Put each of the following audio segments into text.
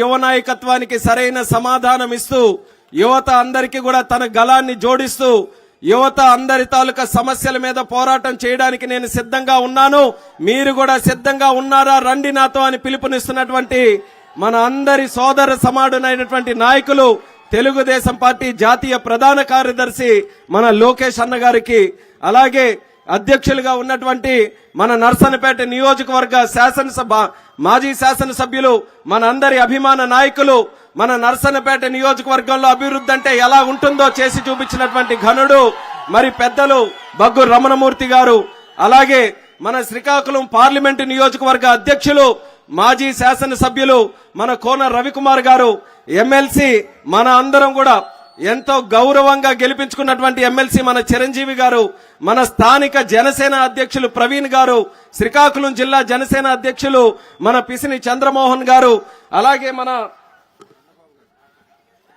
యువ నాయకత్వానికి సరైన సమాధానం ఇస్తూ యువత అందరికీ కూడా తన గలాన్ని జోడిస్తూ యువత అందరి తాలూకా సమస్యల మీద పోరాటం చేయడానికి నేను సిద్ధంగా ఉన్నాను. మీరు కూడా సిద్ధంగా ఉన్నారా? రండి నాతో అని పిలుపునిస్తున్నటువంటి మన అందరి సోదర సమాడునైనటువంటి నాయకులు తెలుగుదేశం పార్టీ జాతీయ ప్రధాన కార్యదర్శి మన లోకేష్ అన్న గారికి అలాగే అధ్యక్షులుగా ఉన్నటువంటి మన నర్సనపేట నియోజకవర్గ శాసనసభ మాజీ శాసనసభ్యులు మన అందరి అభిమాన నాయకులు మన నర్సనపేట నియోజకవర్గంలో అభివృద్ధి అంటే ఎలా ఉంటుందో చేసి చూపించినటువంటి ఘనుడు మరి పెద్దలు బగ్గు రమణమూర్తి గారు. అలాగే మన శ్రీకాకుళం పార్లమెంటు నియోజకవర్గ అధ్యక్షులు మాజీ శాసనసభ్యులు మన కోన రవికుమార్ గారు. ఎమ్మెల్సీ మన అందరం కూడా ఎంతో గౌరవంగా గెలిపించుకున్నటువంటి ఎమ్మెల్సీ మన చిరంజీవి గారు. మన స్థానిక జనసేన అధ్యక్షులు ప్రవీణ్ గారు శ్రీకాకుళం జిల్లా జనసేన అధ్యక్షులు మన పిసిని చంద్రమోహన్ గారు అలాగే మన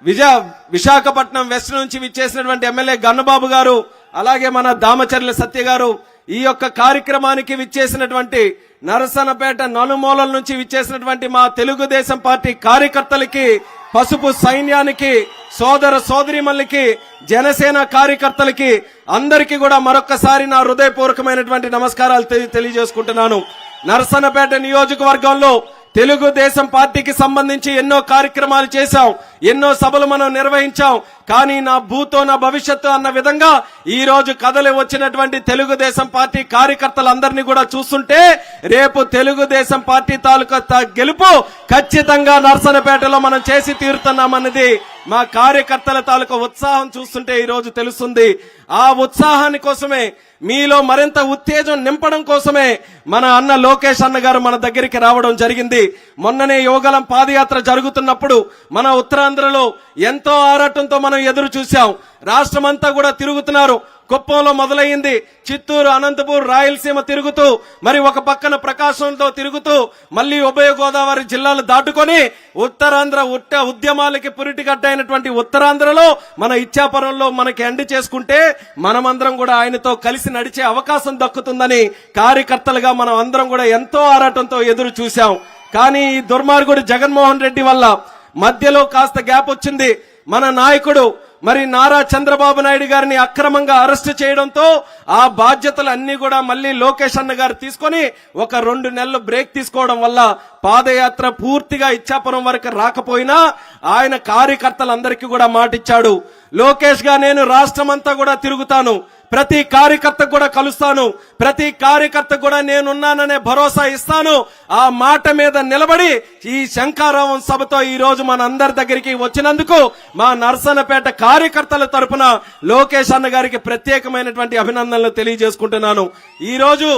విజయ విశాఖపట్నం వెస్ట్ నుంచి విచ్చేసినటువంటి ఎమ్మెల్యే గన్నబాబు గారు అలాగే మన దామచర్ల సత్య గారు ఈ యొక్క కార్యక్రమానికి విచ్చేసినటువంటి నరసనపేట నలుమూలల నుంచి విచ్చేసినటువంటి మా తెలుగుదేశం పార్టీ కార్యకర్తలకి పసుపు సైన్యానికి సోదర సోదరిమల్లికి జనసేన కార్యకర్తలకి అందరికీ కూడా మరొకసారి నా హృదయపూర్వకమైనటువంటి నమస్కారాలు తెలి- తెలియజేసుకుంటున్నాను. నరసనపేట నియోజకవర్గంలో తెలుగుదేశం పార్టీకి సంబంధించి ఎన్నో కార్యక్రమాలు చేశాం. ఎన్నో సభలు మనం నిర్వహించాం. కానీ నా భూతో నా భవిష్యత్తు అన్న విధంగా ఈ రోజు కథలు వచ్చినటువంటి తెలుగుదేశం పార్టీ కార్యకర్తలందరినీ కూడా చూస్తుంటే రేపు తెలుగుదేశం పార్టీ తాలూకా గెలుపు ఖచ్చితంగా నర్సనపేటలో మనం చేసి తీరుతున్నామన్నది మా కార్యకర్తల తాలూకా ఉత్సాహం చూస్తుంటే ఈ రోజు తెలుస్తుంది. ఆ ఉత్సాహాన్ని కోసమే మీలో మరింత ఉత్తేజం నింపడం కోసమే మన అన్న లోకేష్ అన్న గారు మన దగ్గరికి రావడం జరిగింది. మొన్ననే యోగలం పాదయాత్ర జరుగుతున్నప్పుడు మన ఉత్తరాంధ్రలో ఎంతో ఆరాటంతో మనం ఎదురు చూసాం రాష్ట్రమంతా కూడా తిరుగుతున్నారు. కుప్పంలో మొదలైంది చిత్తూరు అనంతపూర్ రాయలసీమ తిరుగుతూ మరి ఒక పక్కన ప్రకాశంతో తిరుగుతూ మళ్ళీ ఉభయ గోదావరి జిల్లాలు దాటుకొని ఉత్తరాంధ్ర ఉట్ట ఉద్యమాలకి పురిటిగడ్డైనటువంటి ఉత్తరాంధ్రలో మన ఇచ్చాపురంలో మనకి ఎండ్ చేసుకుంటే మనమందరం కూడా ఆయనతో కలిసి నడిచే అవకాశం దక్కుతుందని కార్యకర్తలుగా మనం అందరం కూడా ఎంతో ఆరాటంతో ఎదురు చూశాం. కానీ ఈ దుర్మార్గుడు జగన్మోహన్ రెడ్డి వల్ల మధ్యలో కాస్త గ్యాప్ వచ్చింది. మన నాయకుడు మరి నారా చంద్రబాబు నాయుడు గారిని అక్రమంగా అరెస్ట్ చేయడంతో ఆ బాధ్యతలు అన్ని కూడా మళ్ళీ లోకేష్ అన్న గారు తీసుకొని ఒక రెండు నెలలు బ్రేక్ తీసుకోవడం వల్ల పాదయాత్ర పూర్తిగా ఇచ్చాపురం వరకు రాకపోయినా ఆయన కార్యకర్తలందరికీ కూడా మాటిచ్చాడు. లోకేష్గా నేను రాష్ట్రమంతా కూడా తిరుగుతాను. ప్రతి కార్యకర్త కూడా కలుస్తాను. ప్రతి కార్యకర్త కూడా నేనున్నాననే భరోసా ఇస్తాను. ఆ మాట మీద నిలబడి ఈ శంకారావం సభతో ఈ రోజు మన అందరి దగ్గరికి వచ్చినందుకు మా నర్సన్నపేట కార్యకర్తల తరపున లోకేష్ అన్న గారికి ప్రత్యేకమైనటువంటి అభినందనలు తెలియజేసుకుంటున్నాను. ఈ రోజు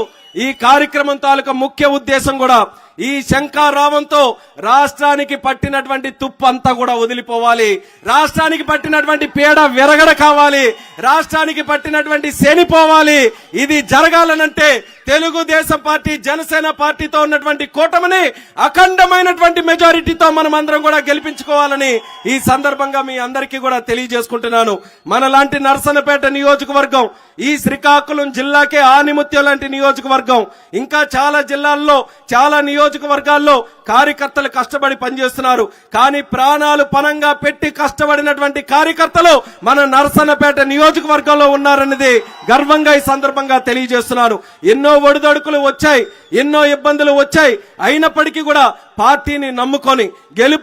ఈ కార్యక్రమం తాలూకా ముఖ్య ఉద్దేశం కూడా ఈ శంకారావంతో రాష్ట్రానికి పట్టినటువంటి తుప్పు అంతా కూడా వదిలిపోవాలి. రాష్ట్రానికి పట్టినటువంటి పీడ విరగడ కావాలి. రాష్ట్రానికి పట్టినటువంటి శనిపోవాలి. ఇది జరగాలనంటే తెలుగుదేశం పార్టీ జనసేన పార్టీతో ఉన్నటువంటి కూటమిని అఖండమైనటువంటి మెజారిటీతో మనం అందరం కూడా గెలిపించుకోవాలని ఈ సందర్భంగా మీ అందరికీ కూడా తెలియజేసుకుంటున్నాను. మనలాంటి నర్సనపేట నియోజకవర్గం ఈ శ్రీకాకుళం జిల్లాకే ఆనిముత్యం లాంటి నియోజకవర్గం ఇంకా చాలా జిల్లాల్లో చాలా నియోజకవర్గాల్లో కార్యకర్తలు కష్టపడి పనిచేస్తున్నారు. కానీ ప్రాణాలు పనంగా పెట్టి కష్టపడినటువంటి కార్యకర్తలు మన నరసన్నపేట నియోజకవర్గంలో ఉన్నారన్నది గర్వంగా ఈ సందర్భంగా తెలియజేస్తున్నాను ఎన్నో ఒడిదొడుకులు వచ్చాయి ఎన్నో ఇబ్బందులు వచ్చాయి. అయినప్పటికీ కూడా పార్టీని నమ్ముకొని గెలుపు